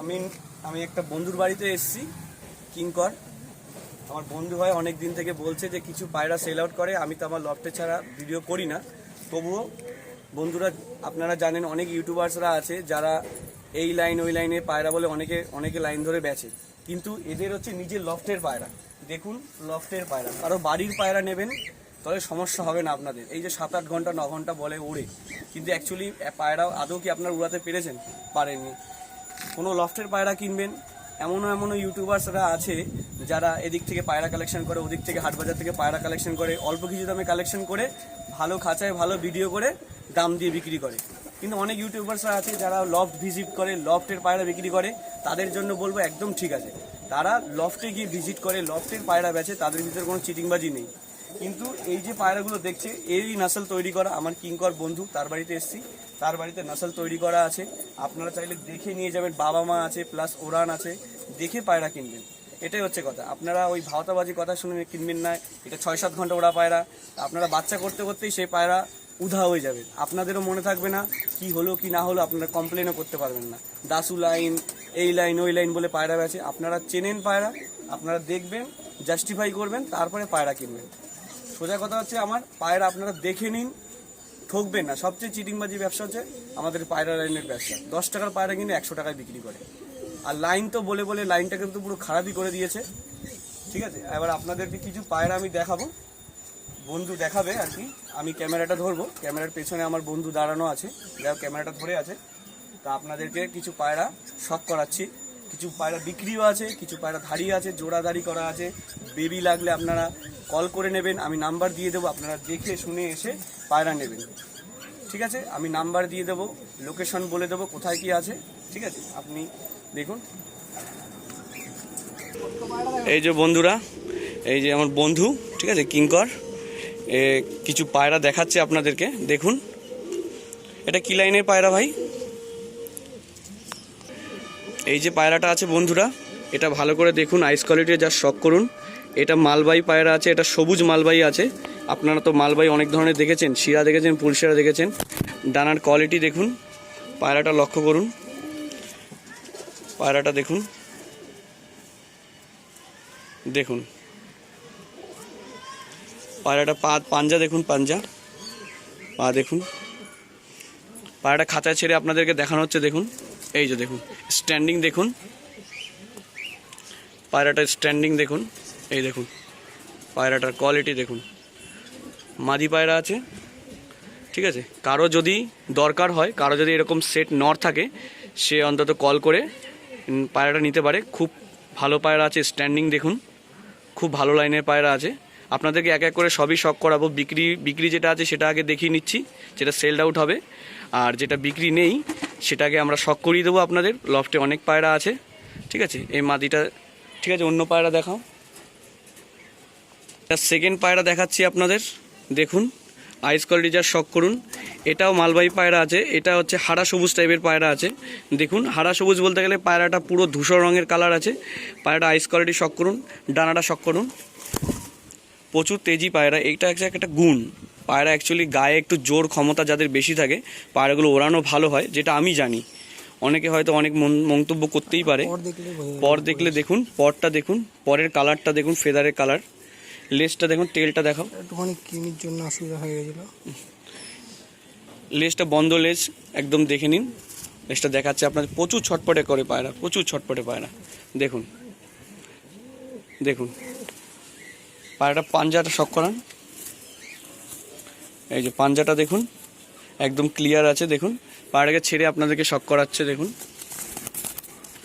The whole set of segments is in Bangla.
আমি আমি একটা বন্ধুর বাড়িতে এসেছি কিঙ্কর আমার বন্ধু হয় অনেক দিন থেকে বলছে যে কিছু পায়রা সেল আউট করে, আমি তো আমার লফটে ছাড়া ভিডিও করি না। তবুও বন্ধুরা, আপনারা জানেন অনেক ইউটিউবার্সরা আছে যারা এই লাইন ওই লাইনে পায়রা বলে অনেকে অনেকে লাইন ধরে বেচে। কিন্তু এদের হচ্ছে নিজের লফটের পায়রা। দেখুন, লফটের পায়রা। কারও বাড়ির পায়রা নেবেন, তাহলে সমস্যা হবে না আপনাদের। এই যে সাত আট ঘণ্টা, ন ঘণ্টা বলে ওড়ে। কিন্তু অ্যাকচুয়ালি পায়রা আদৌ কি আপনার উড়াতে পেরেছেন? পারেননি। কোনো লফটের পায়রা কিনবেন, এমনও এমনও ইউটিউবার্সরা আছে যারা এদিক থেকে পায়রা কালেকশন করে, ওদিক থেকে হাটবাজার থেকে পায়রা কালেকশন করে, অল্প কিছু দামে কালেকশন করে, ভালো খাঁচায় ভালো ভিডিও করে দাম দিয়ে বিক্রি করে। কিন্তু অনেক ইউটিউবার্সরা আছে যারা লফট ভিজিট করে, লফটের পায়রা বিক্রি করে, তাদের জন্য বলব একদম ঠিক আছে। তারা লফটে গিয়ে ভিজিট করে, লফটের পায়রা বেচে, তাদের ভিতরে কোনো চিটিংবাজি নেই। কিন্তু এই যে পায়রাগুলো দেখছে, এরই নাসল তৈরি করা আমার কিঙ্কর বন্ধু, তার বাড়িতে এসেছি। তার বাড়িতে নাসল তৈরি করা আছে। আপনারা চাইলে দেখে নিয়ে যাবেন, বাবা মা আছে প্লাস ওরান আছে, দেখে পায়রা কিনবেন। এটাই হচ্ছে কথা। আপনারা ওই ভাওতাবাজি কথা শুনে কিনবেন না, এটা ছয় সাত ঘণ্টা ওরা পায়রা। আপনারা বাচ্চা করতে করতেই সেই পায়রা উধা হয়ে যাবে। আপনাদেরও মনে থাকবে না কি হলো, কি না হলো, আপনারা কমপ্লেনও করতে পারবেন না। দাসু লাইন, এই লাইন, ওই লাইন বলে পায়রা বেছে আপনারা চেনেন পায়রা, আপনারা দেখবেন জাস্টিফাই করবেন, তারপরে পায়রা কিনবেন। সোজা কথা হচ্ছে আমার, পায়রা আপনারা দেখে নিন ঠকবেন না। সবচেয়ে চিটিংবাজি ব্যবসা হচ্ছে আমাদের পায়রা লাইনের ব্যবসা। দশ টাকার পায়রা কিনে একশো টাকায় বিক্রি করে। আর লাইন তো বলে বলে লাইনটা কিন্তু পুরো খারাপই করে দিয়েছে। ঠিক আছে? এবার আপনাদেরকে কিছু পায়রা আমি দেখাবো। বন্ধু দেখাবে আর কি। আমি ক্যামেরাটা ধরবো। ক্যামেরার পেছনে আমার বন্ধু দাঁড়ানো আছে। হোক, ক্যামেরাটা ধরে আছে। তা আপনাদেরকে কিছু পায়রা শখ করাচ্ছি। কিছু পায়রা বিক্রিও আছে কিছু পায়রা ধাড়ি আছে জোড়া দাড়ি করা আছে। বেবি লাগলে আপনারা কল করে নেবেন। আমি নাম্বার দিয়ে দেবো। আপনারা দেখে শুনে এসে পায়রা নেবেন। ঠিক আছে? আমি নাম্বার দিয়ে দেবো, লোকেশন বলে দেবো কোথায় কি আছে। ঠিক আছে? আপনি দেখুন। এই যে বন্ধুরা, এই যে আমার বন্ধু, ঠিক আছে, কিঙ্কর, এ কিছু পায়রা দেখাচ্ছে আপনাদেরকে। দেখুন। এটা কি লাইনের পায়রা ভাই? এই যে পায়রাটা আছে বন্ধুরা, এটা ভালো করে দেখুন, আইস কোয়ালিটি যা শখ করুন। এটা মালবাই পায়রা আছে, এটা সবুজ মালবাই আছে। আপনারা তো মালবাই অনেক ধরনের দেখেছেন, শিরা দেখেছেন, পুলশিরা দেখেছেন। ডানার কোয়ালিটি দেখুন, পায়রাটা লক্ষ্য করুন। পায়রাটা দেখুন। দেখুন। পায়রাটা পা, পাঞ্জা দেখুন, পাঞ্জা। পা দেখুন। পায়রাটা খাঁচায় ছেড়ে আপনাদেরকে দেখানো হচ্ছে, দেখুন। এই যে দেখুন স্ট্যান্ডিং দেখুন। পায়রাটার স্ট্যান্ডিং দেখুন। এই দেখুন, পায়রাটার কোয়ালিটি দেখুন। মাদি পায়রা আছে। ঠিক আছে? কারও যদি দরকার হয়, কারও যদি এরকম সেট নর থাকে, সে অন্তত কল করে পায়রাটা নিতে পারে। খুব ভালো পায়রা আছে স্ট্যান্ডিং দেখুন। খুব ভালো লাইনের পায়রা আছে। আপনাদেরকে এক এক করে সবই শখ করাবো। বিক্রি বিক্রি যেটা আছে, সেটা আগে দেখিয়ে নিচ্ছি, যেটা সেলড আউট হবে। আর যেটা বিক্রি নেই, সেটাকে আমরা শখ করিয়ে দেবো আপনাদের। লফটে অনেক পায়রা আছে। ঠিক আছে? এই মাদিটা, ঠিক আছে? অন্য পায়রা দেখাও। সেকেন্ড পায়রা দেখাচ্ছি আপনাদের। দেখুন আইস কোয়ালিটি যা শখ করুন। এটাও মালবাহী পায়রা আছে এটা হচ্ছে হাড়া সবুজ টাইপের পায়রা আছে। দেখুন হাড়া সবুজ বলতে গেলে পায়রাটা পুরো ধূসর রঙের কালার আছে। পায়রাটা আইস কোয়ালিটি শখ করুন ডানাটা শখ করুন। প্রচুর তেজি পায়রা এইটা হচ্ছে একটা গুণ। পায়রা অ্যাকচুয়ালি গায়ে একটু জোর ক্ষমতা যাদের বেশি থাকে পায়রাগুলো ওড়ানো ভালো হয় যেটা আমি জানি। অনেকে হয়তো অনেক মন- মন্তব্য করতেই পারে। পর দেখলে দেখুন পরটা দেখুন পরের কালারটা দেখুন ফেদারের কালার লেসটা দেখুন তেলটা দেখাও একটুখানি কিমির জন্য অসুবিধা হয়ে গেছিল। লেসটা বন্ধ লেস একদম দেখে নিন। লেসটা দেখাচ্ছে আপনার প্রচুর ছটপটে করে পায়রা প্রচুর ছটপটে পায়রা। দেখুন দেখুন। পায়রাটা পাঞ্জাটা শখ করান। এই যে পাঞ্জাটা দেখুন একদম ক্লিয়ার আছে দেখুন। পায়রাকে ছেড়ে আপনাদেরকে শখ করাচ্ছে দেখুন।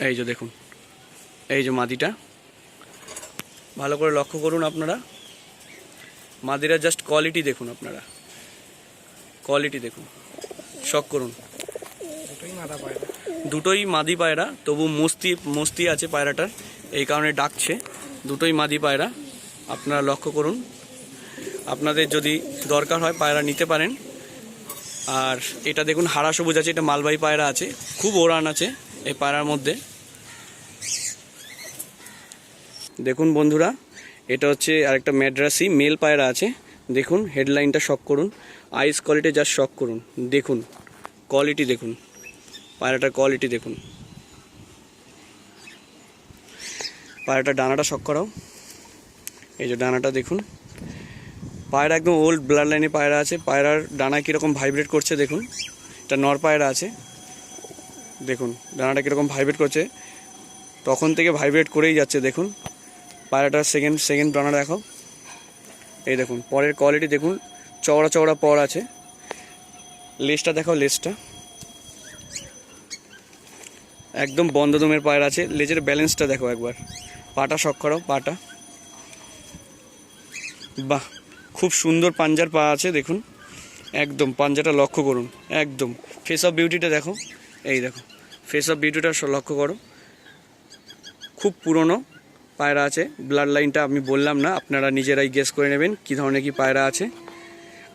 এই যে দেখুন এই যে মাদিটা। ভালো করে লক্ষ্য করুন আপনারা। মাদিরা জাস্ট কোয়ালিটি দেখুন আপনারা। কোয়ালিটি দেখুন। শখ করুন। দুটোই মাদি পায়রা তবু মস্তি মস্তি আছে পায়রাটার এই কারণে ডাকছে। দুটোই মাদি পায়রা আপনারা লক্ষ্য করুন। আপনাদের যদি দরকার হয় পায়রা নিতে পারেন। আর এটা দেখুন হারা সবুজ আছে এটা মালবাহী পায়রা আছে। খুব ওড়ান আছে এই পায়রার মধ্যে। দেখুন বন্ধুরা এটা হচ্ছে আরেকটা ম্যাড্রাসি, মেল পায়রা আছে। দেখুন, হেডলাইনটা শক করুন। আইস কোয়ালিটি যা শক করুন। দেখুন কোয়ালিটি দেখুন। পায়রাটার কোয়ালিটি দেখুন। পায়রাটা ডানাটা শক করাও। এই যে ডানাটা দেখুন। পায়রা একদম ওল্ড ব্লাড লাইনে পায়রা আছে। পায়রার ডানা কীরকম ভাইব্রেট করছে দেখুন। এটা নর পায়রা আছে। দেখুন, ডানাটা কীরকম ভাইব্রেট করছে। তখন থেকে ভাইব্রেট করেই যাচ্ছে, দেখুন। পায়রাটার সেকেন্ড সেকেন্ড ডানা দেখো এই দেখুন, পরের কোয়ালিটি দেখুন, চওড়া চওড়া পর আছে। লেজটা দেখো লেজটা। একদম বন্ধ দমের পায়রা আছে, লেজের ব্যালেন্সটা দেখো একবার। পাটা করো পাটা। বাহ, খুব সুন্দর পাঞ্জার পা আছে, দেখুন। একদম, পাঞ্জাটা লক্ষ্য করুন, একদম। ফেস অফ বিউটিটা দেখো এই দেখো। ফেস অফ বিউটিটা লক্ষ্য করো। খুব পুরনো পায়রা আছে। ব্লাড লাইনটা আমি বললাম না, আপনারা নিজেরাই গেস করে নেবেন কী ধরনের কি পায়রা আছে।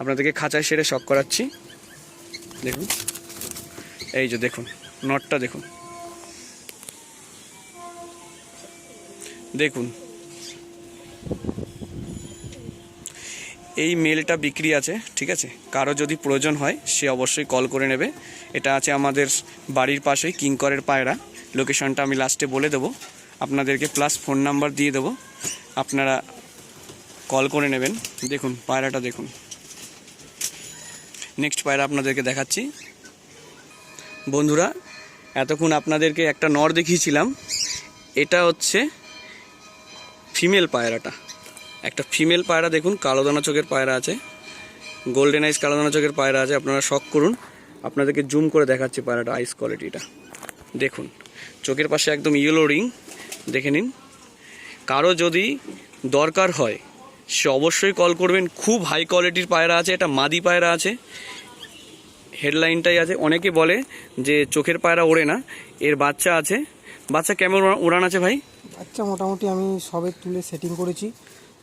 আপনাদেরকে খাঁচায় সেরে শক করাচ্ছি। দেখুন। এই যে দেখুন নটটা দেখুন। দেখুন। এই মেলটা বিক্রি আছে, ঠিক আছে? কারও যদি প্রয়োজন হয়, সে অবশ্যই কল করে নেবে। এটা আছে আমাদের বাড়ির পাশেই কিংকরের পায়রা। লোকেশনটা আমি লাস্টে বলে দেবো। আপনাদেরকে প্লাস ফোন নাম্বার দিয়ে দেবো। আপনারা কল করে নেবেন। দেখুন, পায়রাটা দেখুন। নেক্সট পায়রা আপনাদেরকে দেখাচ্ছি। বন্ধুরা, এতক্ষণ আপনাদেরকে একটা নর দেখিয়েছিলাম। এটা হচ্ছে ফিমেল পায়রাটা। একটা ফিমেল পায়রা দেখুন, কালো দানা চোখের পায়রা আছে। গোল্ডেন আইস কালো দানা চোখের পায়রা আছে, আপনারা শখ করুন। আপনাদেরকে জুম করে দেখাচ্ছি পায়রাটা আইস কোয়ালিটিটা দেখুন, চোখের পাশে একদম ইয়েলো রিং দেখে নিন। কারও যদি দরকার হয় সে অবশ্যই কল করবেন। খুব হাই কোয়ালিটির পায়রা আছে এটা মাদি পায়রা আছে। হেডলাইনটাই আছে। অনেকে বলে যে চোখের পায়রা ওড়ে না এর বাচ্চা আছে। বাচ্চা কেমন উড়া- উড়ান আছে ভাই? বাচ্চা মোটামুটি আমি সবে তুলে সেটিং করেছি।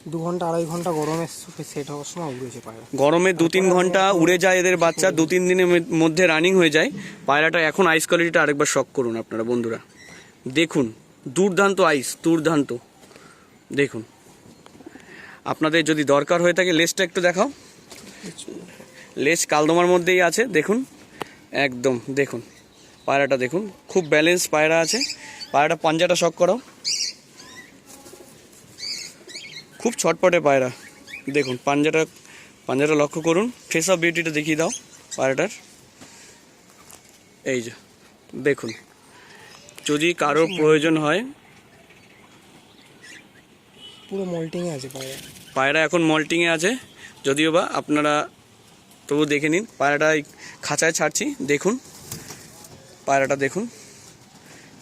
দু ঘণ্টা আড়াই ঘণ্টা গরমে সেট হওয়ার সময় উড়েছে পায়রা। গরমে দু তিন ঘণ্টা উড়ে যায় এদের বাচ্চা দু তিন দিনের মধ্যে রানিং হয়ে যায়। পায়রাটা এখন আইস কোয়ালিটিটা আরেকবার শখ করুন আপনারা বন্ধুরা। দেখুন দুর্দান্ত আইস দুর্দান্ত। দেখুন। আপনাদের যদি দরকার হয়ে থাকে লেসটা একটু দেখাও। লেস কালদমার মধ্যেই আছে, দেখুন। একদম, দেখুন। পায়রাটা দেখুন, খুব ব্যালেন্স পায়রা আছে। পায়রাটা পাঞ্জাটা শক করাও। খুব ছটপটে পায়রা। দেখুন, পাঞ্জাটা পাঞ্জাটা লক্ষ্য করুন। ফেস অফ বিউটিটা দেখিয়ে দাও পায়রাটার। এই যে, দেখুন। যদি কারোর প্রয়োজন হয়। পুরো মল্টিংয়ে আছে পায়রা। পায়রা এখন মল্টিংয়ে আছে। যদিও বা আপনারা তবু দেখে নিন পায়রাটা খাঁচায় ছাড়ছি দেখুন। পায়রাটা দেখুন।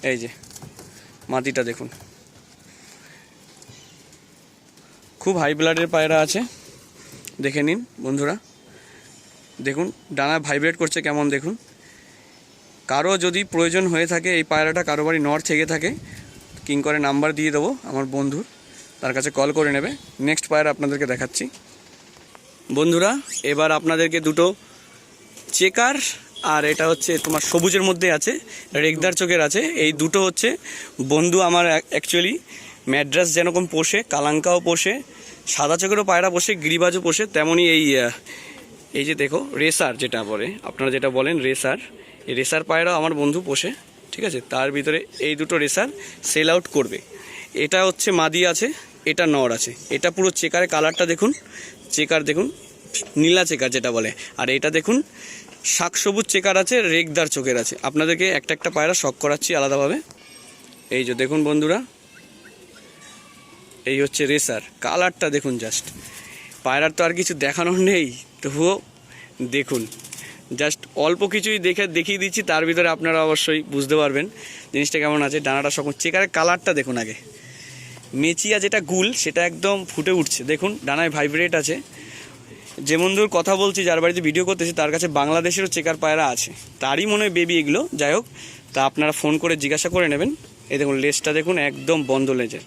এই যে মাটিটা দেখুন। খুব হাই ব্লাডের পায়রা আছে। দেখে নিন বন্ধুরা। দেখুন ডানা ভাইব্রেট করছে কেমন দেখুন। কারও যদি প্রয়োজন হয়ে থাকে, এই পায়রাটা কারও বাড়ি নর থেকে থাকে, কিং করে নাম্বার দিয়ে দেবো আমার বন্ধুর, তার কাছে কল করে নেবে। নেক্সট পায়রা আপনাদেরকে দেখাচ্ছি। বন্ধুরা, এবার আপনাদেরকে দুটো চেকার, আর এটা হচ্ছে তোমার সবুজের মধ্যে আছে, রেগদার চোখের আছে। এই দুটো হচ্ছে বন্ধু আমার অ্যাকচুয়ালি ম্যাড্রাস যেরকম পোষে, কালাঙ্কাও পোষে, সাদা চোখেরও পায়রা পোষে, গিরিবাজও পোষে, তেমনই এই এই যে দেখো, রেসার যেটা বলে, আপনারা যেটা বলেন রেসার। রেসার পায়রাও আমার বন্ধু পোষে, ঠিক আছে? তার ভিতরে এই দুটো রেসার সেল আউট করবে। এটা হচ্ছে মাদি আছে, এটা নর আছে। এটা পুরো চেকারের কালারটা দেখুন, চেকার দেখুন, নীলা চেকার যেটা বলে। আর এটা দেখুন শাক সবুজ চেকার আছে, রেগদার চোখের আছে। আপনাদেরকে একটা একটা পায়রা শখ করাচ্ছি আলাদাভাবে। এই যে দেখুন বন্ধুরা, এই হচ্ছে রেসার। কালারটা দেখুন জাস্ট পায়রার তো আর কিছু দেখানোর নেই, তবুও দেখুন। জাস্ট অল্প কিছুই দেখে দেখিয়ে দিচ্ছি, তার ভিতরে আপনারা অবশ্যই বুঝতে পারবেন জিনিসটা কেমন আছে। ডানাটা সকল চেকারের কালারটা দেখুন আগে। মেচিয়া যেটা গুল, সেটা একদম ফুটে উঠছে। দেখুন, ডানায় ভাইব্রেট আছে। যে বন্ধুর কথা বলছি, যার বাড়িতে ভিডিও করতেছি, তার কাছে বাংলাদেশেরও চেকার পায়রা আছে। তারই মনে হয় বেবি এগুলো, যাই হোক, তা আপনারা ফোন করে জিজ্ঞাসা করে নেবেন। এই দেখুন লেজটা দেখুন, একদম বন্ধ লেজের।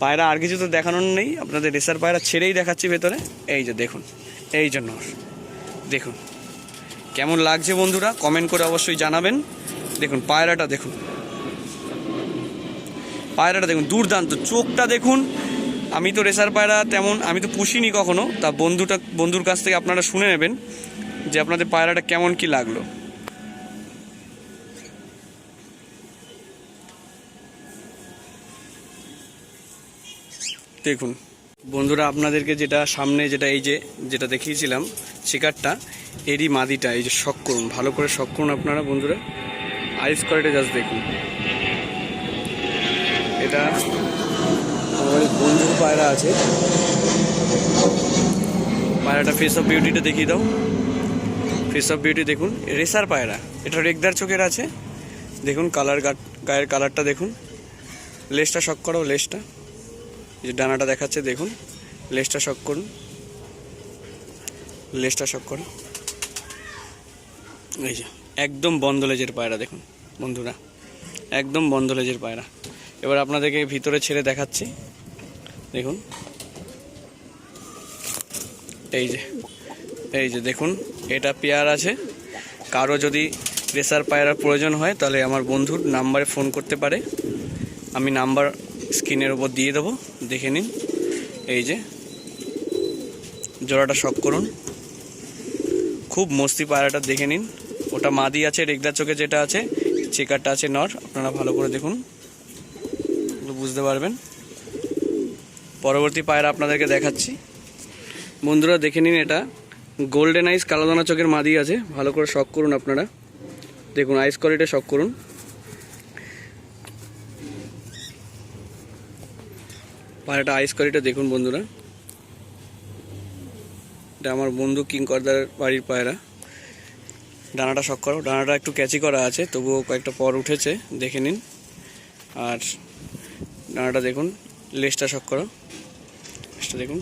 পায়রা আর কিছু তো দেখানোর নেই, আপনাদের রেসার পায়রা ছেড়েই দেখাচ্ছি ভেতরে। এই যে দেখুন, এই জন্য দেখুন কেমন লাগছে বন্ধুরা? কমেন্ট করে অবশ্যই জানাবেন। দেখুন, পায়রাটা দেখুন। পায়রাটা দেখুন, দুর্দান্ত। চোখটা দেখুন। আমি তো রেসার পায়রা তেমন, আমি তো পুষিনি কখনো। তা বন্ধুটা, বন্ধুর কাছ থেকে আপনারা শুনে নেবেন যে আপনাদের পায়রাটা কেমন কি লাগল। দেখুন। বন্ধুরা, আপনাদেরকে যেটা সামনে যেটা এই যে যেটা দেখিয়েছিলাম, শিকারটা, এরই মাদিটা, এই যে শখ করুন, ভালো করে শখ করুন আপনারা বন্ধুরা। আইস কোয়ালিটি জাস্ট দেখুন। এটা আমাদের বন্ধুর পায়রা আছে। পায়রাটা ফেস অফ বিউটিটা দেখিয়ে দাও। ফেস অফ বিউটি দেখুন, রেসার পায়রা, এটা রেগদার চোখের আছে। দেখুন, কালার গায়ের কালারটা দেখুন। লেজটা শক করো এই যে ডানাটা দেখাচ্ছে, দেখুন। লেজটা শক করুন। লেজটা শক করুন। এই যে, একদম বন্ধ লেজের পায়রা, দেখুন, বন্ধুরা। একদম বন্ধ লেজের পায়রা। এবার আপনাদেরকে ভিতরে ছেড়ে দেখাচ্ছি। দেখুন। এই যে এই যে, দেখুন, এটা পেয়ার আছে। কারও যদি রেসার পায়রার প্রয়োজন হয়, তাহলে আমার বন্ধুর নাম্বারে ফোন করতে পারে। আমি নাম্বার স্ক্রিনের উপর দিয়ে দেবো, দেখে নিন। এই যে, জোড়াটা শখ করুন। খুব মস্তি পায়রাটা দেখে নিন। ওটা মাদি আছে, রেগদার চোখে যেটা আছে, চেকারটা আছে নর, আপনারা ভালো করে দেখুন। বুঝতে পারবেন। পরবর্তী পায়রা আপনাদেরকে দেখাচ্ছি। বন্ধুরা, দেখে নিন এটা। গোল্ডেন আইস কালোদানা চোখের মাদি আছে, ভালো করে শখ করুন আপনারা। দেখুন আইস কোয়ালিটি শখ করুন। পায়রাটা আইস কোয়ালিটি দেখুন বন্ধুরা। এটা আমার বন্ধু কিংকরদার বাড়ির পায়রা। ডানাটা শখ করো, ডানাটা একটু ক্যাচি করা আছে, তবুও কয়েকটা পর উঠেছে, দেখে নিন। আর ডানাটা দেখুন লেজটা শখ করো। লেজটা দেখুন।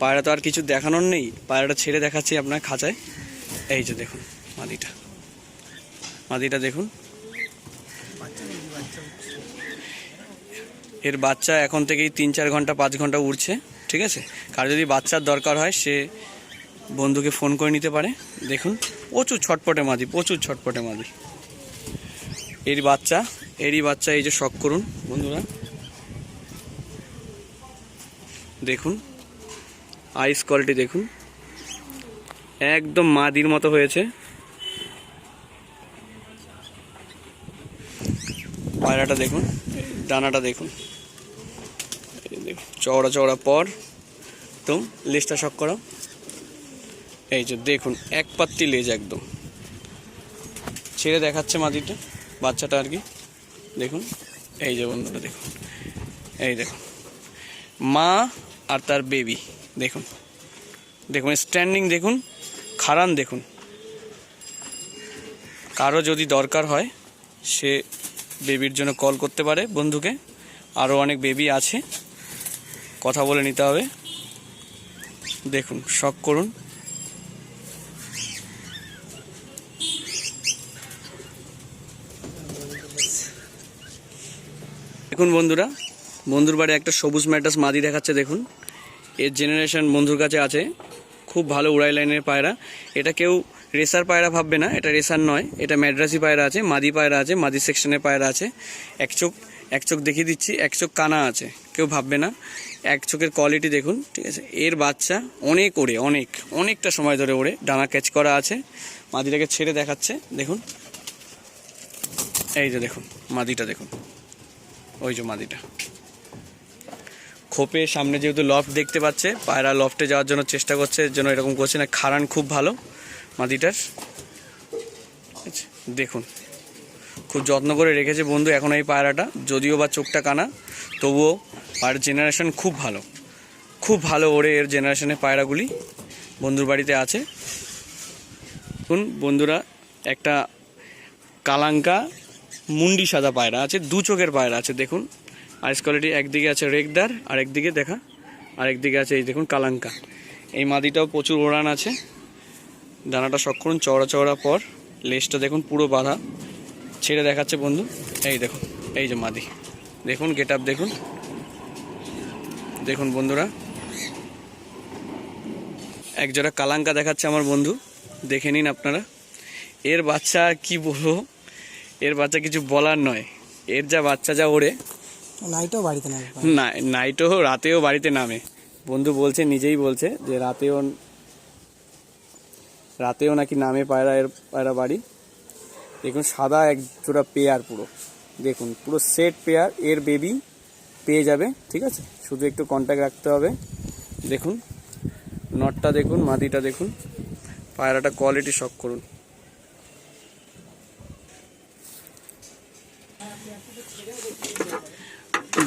পায়রা তো আর কিছু দেখানোর নেই, পায়রাটা ছেড়ে দেখাচ্ছি আপনার খাঁচায়। এই যে দেখুন, মাদিটা। মাদিটা দেখুন। এর বাচ্চা এখন থেকেই তিন চার ঘণ্টা, পাঁচ ঘণ্টা উড়ছে, ঠিক আছে? কার যদি বাচ্চার দরকার হয়, সে বন্ধুকে ফোন করে নিতে পারে। দেখুন, প্রচুর ছটপটে মাদি, প্রচুর ছটপটে মাদি। এর বাচ্চা, এরই বাচ্চা, এই যে শখ করুন, বন্ধুরা। দেখুন আইস কোয়ালিটি দেখুন। একদম মাদির মতো হয়েছে। পায়রাটা দেখুন। ডানাটা দেখুন। দেখুন, চওড়া চওড়া পর তো লেজটা শক করো। এই যে দেখুন, এক পাত্তি লেজ একদম। ছেড়ে দেখাচ্ছে মাটিটা, বাচ্চাটা আর কি। দেখুন, এই যে বন্ধুটা দেখুন। এই দেখুন, মা আর তার বেবি দেখুন। দেখুন স্ট্যান্ডিং দেখুন খারান দেখুন। কারও যদি দরকার হয়, সে বেবির জন্য কল করতে পারে বন্ধুকে। আরও অনেক বেবি আছে। কথা বলে নিতে হবে। দেখুন, শখ করুন। দেখুন বন্ধুরা, বন্ধুর বাড়ি একটা সবুজ ম্যাটাস মাদি দেখাচ্ছে, দেখুন। এর জেনারেশন বন্ধুর কাছে আছে। খুব ভালো উড়াই লাইনের পায়রা। এটা কেউ রেসার পায়রা ভাববে না, এটা রেসার নয়, এটা ম্যাড্রাসি পায়রা আছে, মাদি পায়রা আছে, মাদি সেকশনের পায়রা আছে। এক চোখ এক চোখ দেখিয়ে দিচ্ছি, এক চোখ কানা আছে, কেউ ভাববে না। এক চোখের কোয়ালিটি দেখুন, ঠিক আছে? এর বাচ্চা অনেক ওড়ে, অনেক, অনেকটা সময় ধরে ওড়ে, ডানা ক্যাচ করা আছে, মাদিটাকে ছেড়ে দেখাচ্ছে, দেখুন। এই যে দেখুন, মাদিটা দেখুন, ওই যে মাদিটা। খোপে সামনে যেহেতু লফট দেখতে পাচ্ছে, পায়রা লফটে যাওয়ার জন্য চেষ্টা করছে, এর জন্য এরকম করছে না খারান খুব ভালো। মাদিটার আছে, দেখুন। খুব যত্ন করে রেখেছে বন্ধু এখন এই পায়রাটা। যদিও বা চোখটা কানা তবুও পায়রার জেনারেশন খুব ভালো। খুব ভালো ওরে এর জেনারেশনের পায়রাগুলি বন্ধুর বাড়িতে আছে। দেখুন বন্ধুরা একটা কালাঙ্কা মুন্ডি সাদা পায়রা আছে দু চোখের পায়রা আছে দেখুন। আইস কোয়ালিটি একদিকে আছে রেগদার আর একদিকে দেখা আর একদিকে আছে এই দেখুন কালাঙ্কা। এই মাদিটাও প্রচুর ওড়ান আছে। ডানাটা শখ করুন চওড়া চওড়া পর লেজটা দেখুন পুরো বাঁধা। ছেড়ে দেখাচ্ছে বন্ধু। এই দেখুন এই যে মাদি। দেখুন গেট আপ দেখুন। দেখুন বন্ধুরা। এক জোড়া কালাঙ্কা দেখাচ্ছে আমার বন্ধু। দেখে নিন আপনারা। এর বাচ্চা কি বলব? এর বাচ্চা কিছু বলার নয়। এর যা বাচ্চা যা ওড়ে। নাইটও বাড়িতে নামে। না নাইটও রাতেও বাড়িতে নামে। বন্ধু বলছে নিজেই বলছে যে রাতেও রাতেও নাকি নামে পায়রা এর পায়রা বাড়ি। দেখুন, সাদা এক জোড়া পেয়ার পুরো। দেখুন, পুরো সেট পেয়ার, এর বেবি পেয়ে যাবে, ঠিক আছে? শুধু একটু কন্ট্যাক্ট রাখতে হবে। দেখুন নটটা দেখুন, মাদিটা দেখুন। পায়রাটা কোয়ালিটি শক করুন।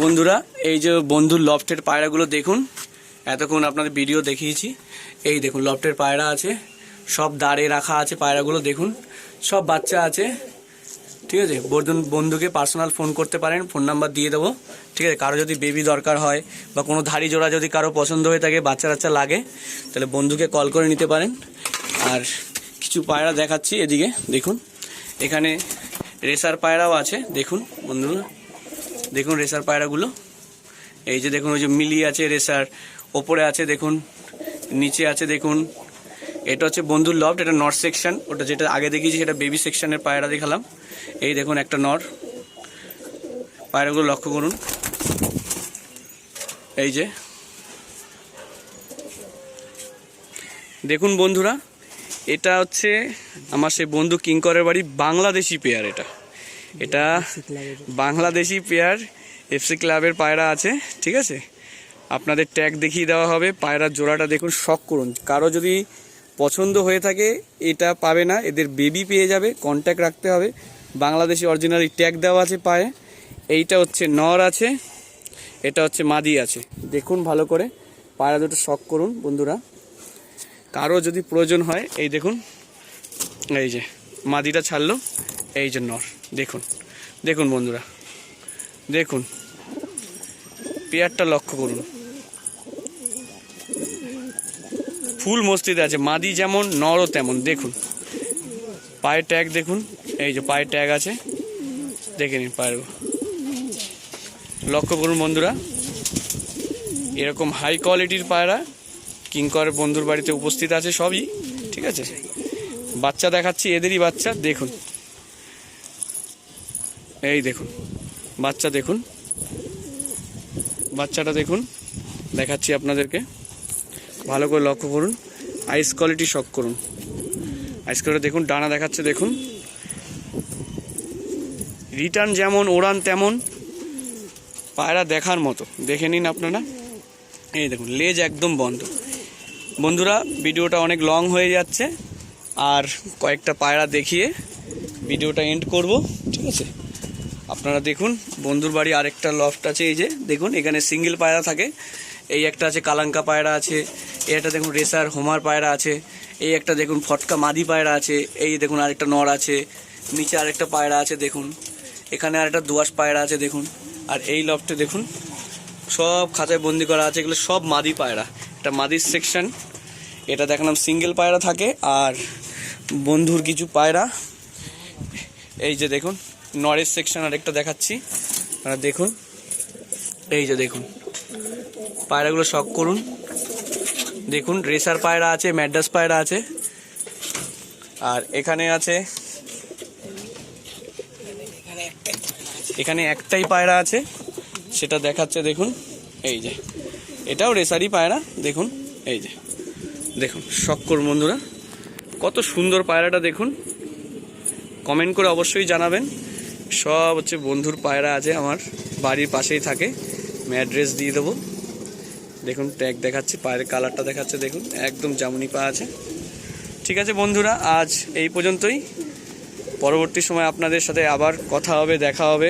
বন্ধুরা, এই যে বন্ধুর লফটের পায়রাগুলো দেখুন, এতক্ষণ আপনাদের ভিডিও দেখিয়েছি। এই দেখুন লফটের পায়রা আছে। সব দাঁড়ে রাখা আছে পায়রাগুলো, দেখুন। সব বাচ্চা আছে। ঠিক আছে? বন্ধু বন্ধুকে পার্সোনাল ফোন করতে পারেন ফোন নাম্বার দিয়ে দেবো। ঠিক আছে? কারও যদি বেবি দরকার হয় বা কোনো ধাড়ি জোড়া যদি কারও পছন্দ হয়ে থাকে, বাচ্চা বাচ্চা লাগে, তাহলে বন্ধুকে কল করে নিতে পারেন। আর কিছু পায়রা দেখাচ্ছি এদিকে, দেখুন। এখানে রেসার পায়রাও আছে, দেখুন বন্ধুরা। দেখুন রেসার পায়রাগুলো। এই যে দেখুন, ওই যে মিলি আছে রেসার। ওপরে আছে, দেখুন। নিচে আছে, দেখুন। এটা হচ্ছে বন্ধুর লফট এটা নর্থ সেকশন ওটা যেটা আগে দেখিয়েছি, সেটা বেবি সেকশনের পায়রা দেখালাম। এই দেখুন একটা নর পায়রাগুলো লক্ষ্য করুন। এই যে। দেখুন বন্ধুরা, এটা হচ্ছে আমার সেই বন্ধু কিঙ্করের বাড়ি, বাংলাদেশি পেয়ার এটা। এটা বাংলাদেশি পেয়ার এফসি ক্লাবের পায়রা আছে, ঠিক আছে? আপনাদের ট্যাগ দেখিয়ে দেওয়া হবে, পায়রার জোড়াটা দেখুন, শখ করুন। কারও যদি পছন্দ হয়ে থাকে, এটা পাবে না, এদের বেবি পেয়ে যাবে কন্ট্যাক্ট রাখতে হবে। বাংলাদেশি অরিজিনালি ট্যাগ দেওয়া আছে পায়ে, এইটা হচ্ছে নর আছে, এটা হচ্ছে মাদি আছে। দেখুন ভালো করে পায়রা দুটো শখ করুন বন্ধুরা। কারও যদি প্রয়োজন হয়, এই দেখুন, এই যে, মাদিটা ছাড়লো, এই যে নর, দেখুন দেখুন বন্ধুরা, দেখুন, পেয়ারটা লক্ষ্য করুন। ফুল মস্তিতে আছে, মাদি যেমন, নরও তেমন, দেখুন। পায়ের ট্যাগ দেখুন, এই যে পায়ের ট্যাগ আছে, দেখে নিন পায়ের লক্ষ্য করুন বন্ধুরা, এরকম হাই কোয়ালিটির পায়রা কিঙ্কর বন্ধুর বাড়িতে উপস্থিত আছে সবই, ঠিক আছে? বাচ্চা দেখাচ্ছি, এদেরই বাচ্চা, দেখুন। এই দেখুন, বাচ্চা দেখুন। বাচ্চাটা দেখুন, দেখাচ্ছি আপনাদেরকে। ভালো করে লক্ষ্য করুন। আইস কোয়ালিটি শক করুন। আইস কোয়ালিটি দেখুন, ডানা দেখাচ্ছে, দেখুন। রিটার্ন যেমন, ওড়ান তেমন। পায়রা দেখার মতো। দেখে নিন আপনারা। এই দেখুন, লেজ একদম বন্ধ। বন্ধুরা, ভিডিওটা অনেক লং হয়ে যাচ্ছে। আর কয়েকটা পায়রা দেখিয়ে ভিডিওটা এন্ড করব। ঠিক আছে? আপনারা দেখুন, বন্ধুর বাড়ি আরেকটা লফট আছে, এই যে। দেখুন, এখানে সিঙ্গেল পায়রা থাকে। এই একটা আছে কালাঙ্কা পায়রা আছে, এই একটা দেখুন রেসার হোমার পায়রা আছে, এই একটা দেখুন ফটকা মাদি পায়রা আছে, এই দেখুন আরেকটা নর আছে, নিচে আরেকটা পায়রা আছে দেখুন, এখানে আরেকটা দোয়াশ পায়রা আছে দেখুন, আর এই লফটে দেখুন সব খাঁচায় বন্দি করা আছে, এগুলো সব মাদি পায়রা, এটা মাদির সেকশন এটা দেখলাম সিঙ্গেল পায়রা থাকে, আর বন্ধুর কিছু পায়রা, এই যে দেখুন, নরের সেকশন আরেকটা দেখাচ্ছি দেখুন, এই যে দেখুন। পায়রাগুলো শখ করুন। দেখুন, রেসার পায়রা আছে, ম্যাডাস পায়রা আছে। আর এখানে আছে, এখানে একটাই পায়রা আছে, সেটা দেখাচ্ছে, দেখুন। এই যে, এটাও রেসারই পায়রা, দেখুন, এই যে, দেখুন শক্কর বন্ধুরা। কত সুন্দর পায়রাটা দেখুন। কমেন্ট করে অবশ্যই জানাবেন। সব হচ্ছে বন্ধুর পায়রা আছে, আমার বাড়ির পাশেই থাকে। আমি অ্যাড্রেস দিয়ে দেবো। দেখুন ট্যাগ দেখাচ্ছি, পায়ের কালারটা দেখাচ্ছে, দেখুন, একদম জামুনি পা আছে। ঠিক আছে বন্ধুরা, আজ এই পর্যন্তই। পরবর্তী সময় আপনাদের সাথে আবার কথা হবে, দেখা হবে।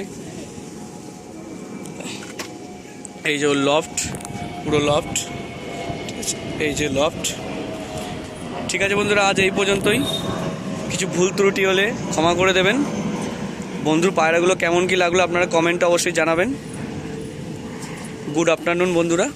এই যে লফট পুরো লফট এই যে লফট ঠিক আছে বন্ধুরা, আজ এই পর্যন্তই। কিছু ভুল ত্রুটি হলে ক্ষমা করে দেবেন। বন্ধুর পায়রাগুলো কেমন কি লাগল আপনারা কমেন্টটা অবশ্যই জানাবেন। গুড আফটারনুন বন্ধুরা।